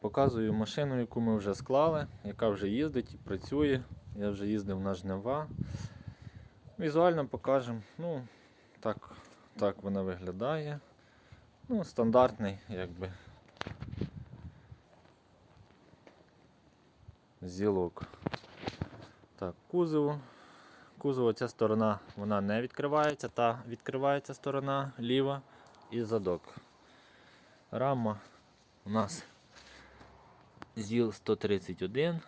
Показую машину, яку ми вже склали, яка вже їздить і працює. Я вже їздив на жнива. Візуально покажемо. Ну, так, так вона виглядає. Ну, стандартний, якби. Зілок. Так, кузову. Кузова ця сторона вона не відкривається, та відкривається сторона ліва і задок. Рама у нас ЗІЛ 131.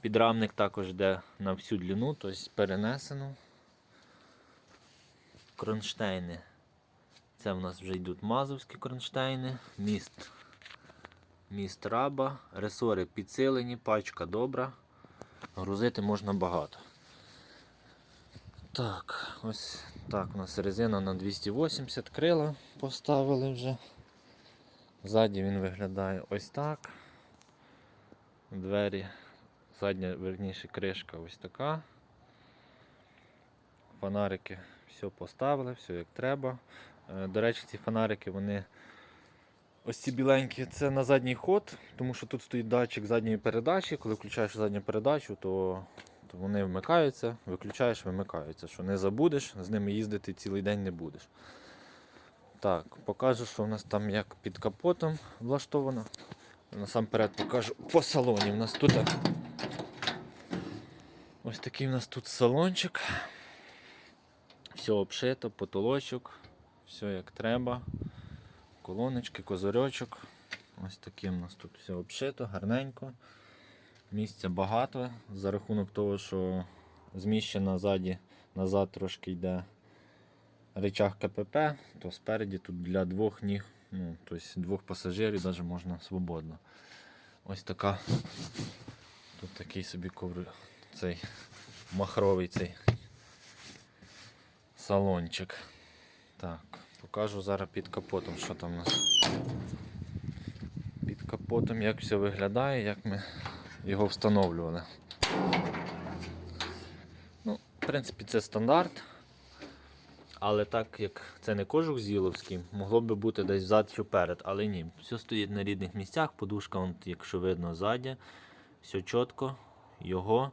Підрамник також йде на всю длину, тобто перенесено. Кронштейни. Це в нас вже йдуть мазовські кронштейни, міст. Міст раба, ресори підсилені, пачка добра. Грузити можна багато. Так, ось так у нас резина на 280 крила поставили вже. Ззаді він виглядає ось так. Двері, задня, верніше, кришка ось така. Фонарики все поставили, все як треба. Е, До речі, ці фонарики, вони ось ці біленькі, це на задній ход, тому що тут стоїть датчик задньої передачі. Коли включаєш задню передачу, то, то вони вмикаються, виключаєш, вимикаються. Що не забудеш, з ними їздити цілий день не будеш. Так, покажу, що в нас там як під капотом влаштовано. Насамперед покажу по салоні. У нас тут ось такий у нас тут салончик. Все обшито, потолочок, все як треба. Колоночки, козирьочок. Ось таким у нас тут все обшито, гарненько. Місця багато за рахунок того, що зміщена назад трошки йде речах КПП, то спереді тут для двох ніг, ну, тобто двох пасажирів навіть можна свободно. Ось така. Тут такий собі коври, цей махровий цей салончик. Так, покажу зараз під капотом, що там у нас. Під капотом як все виглядає, як ми його встановлювали. Ну, в принципі, це стандарт. Але так як це не кожух зіловський, могло би бути десь зад чи вперед, але ні. Все стоїть на рідних місцях, подушка, вон, якщо видно, ззаді. Все чітко, його.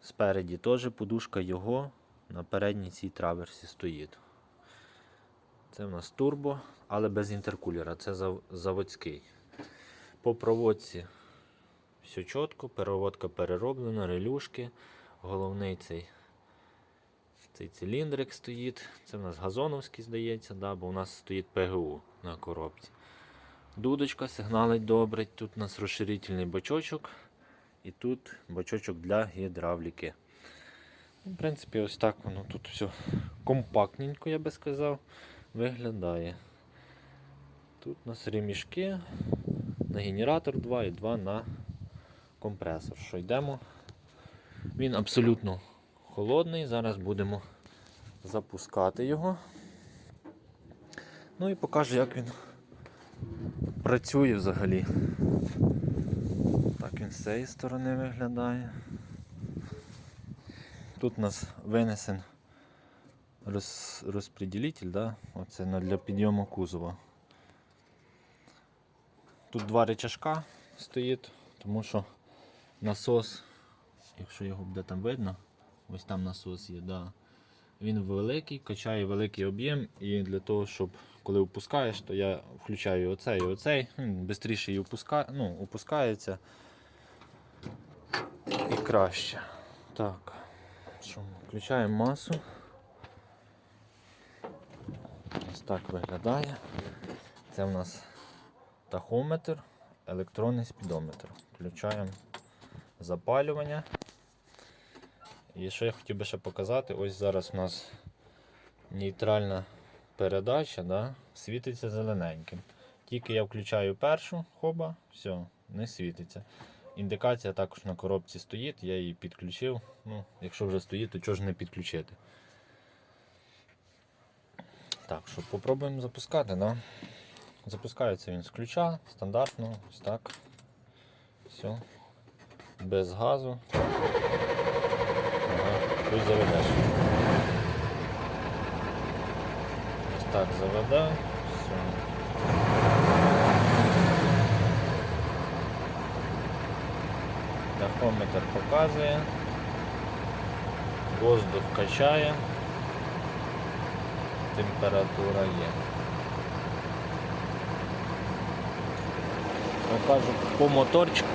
Спереді теж подушка його. На передній цій траверсі стоїть. Це в нас турбо, але без інтеркулера, це зав- заводський. По проводці все чітко, переводка перероблена, релюшки, головний цей цей циліндрик стоїть. Це в нас газоновський, здається, да, бо у нас стоїть ПГУ на коробці. Дудочка сигналить добре. Тут у нас розширительний бачочок. І тут бачочок для гідравліки. В принципі, ось так воно тут все компактненько, я би сказав, виглядає. Тут у нас ремішки на генератор 2 і 2 на компресор. Що йдемо? Він абсолютно холодний. Зараз будемо запускати його. Ну і покажу, як він працює взагалі. Так він з цієї сторони виглядає. Тут у нас винесен роз, розподілитель, да? Оце для підйому кузова. Тут два рычажка стоїть, тому що насос, якщо його буде там видно, ось там насос є, да. він великий, качає великий об'єм, і для того, щоб коли опускаєш, то я включаю оцей і оцей, швидше і опуска... ну, опускається і краще. Так, що включаємо масу. Ось так виглядає. Це в нас тахометр, електронний спідометр. Включаємо запалювання. І що я хотів би ще показати, ось зараз у нас нейтральна передача, да, світиться зелененьким. Тільки я включаю першу, хоба, все, не світиться. Індикація також на коробці стоїть, я її підключив. Ну, Якщо вже стоїть, то чого ж не підключити. Так, що попробуємо запускати, да? Запускається він з ключа, стандартно, ось так. Все. Без газу. Тут заведеш. Ось так заведе. Все. Тахометр показує. Воздух качає. Температура є. Покажу по моторчику.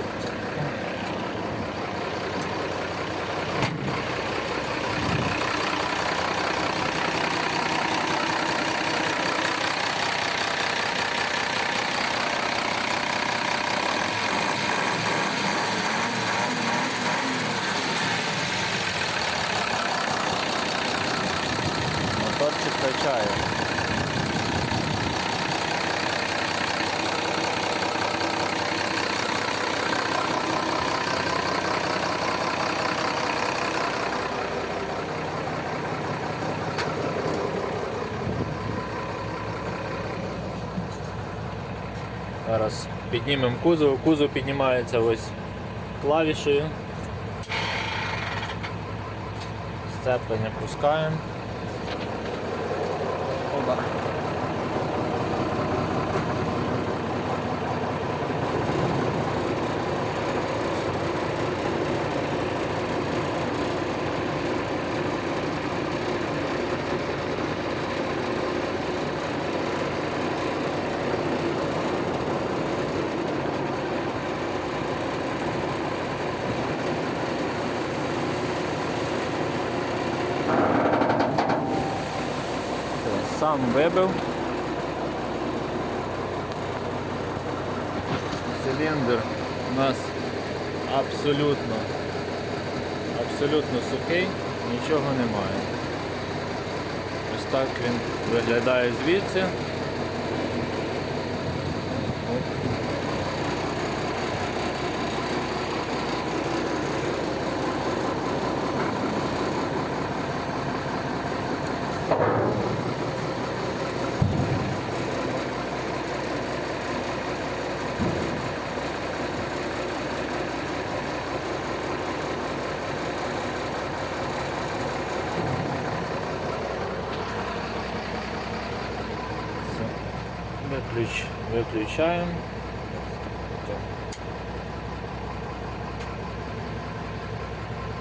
Зараз піднімемо кузов. Кузов піднімається ось клавішею. Сцеплення пускаємо. Ось, Сам вибив. Циліндр у нас абсолютно, абсолютно сухий, нічого немає. Ось так він виглядає звідси. Оп. Все. Виключ, виключаємо.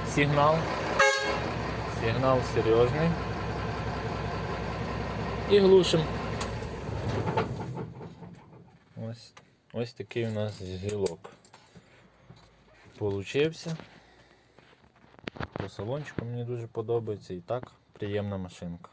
Сигнал. Сигнал серйозний. І глушимо. Ось, ось такий у нас гілок получився. По салончику мені дуже подобається і так приємна машинка.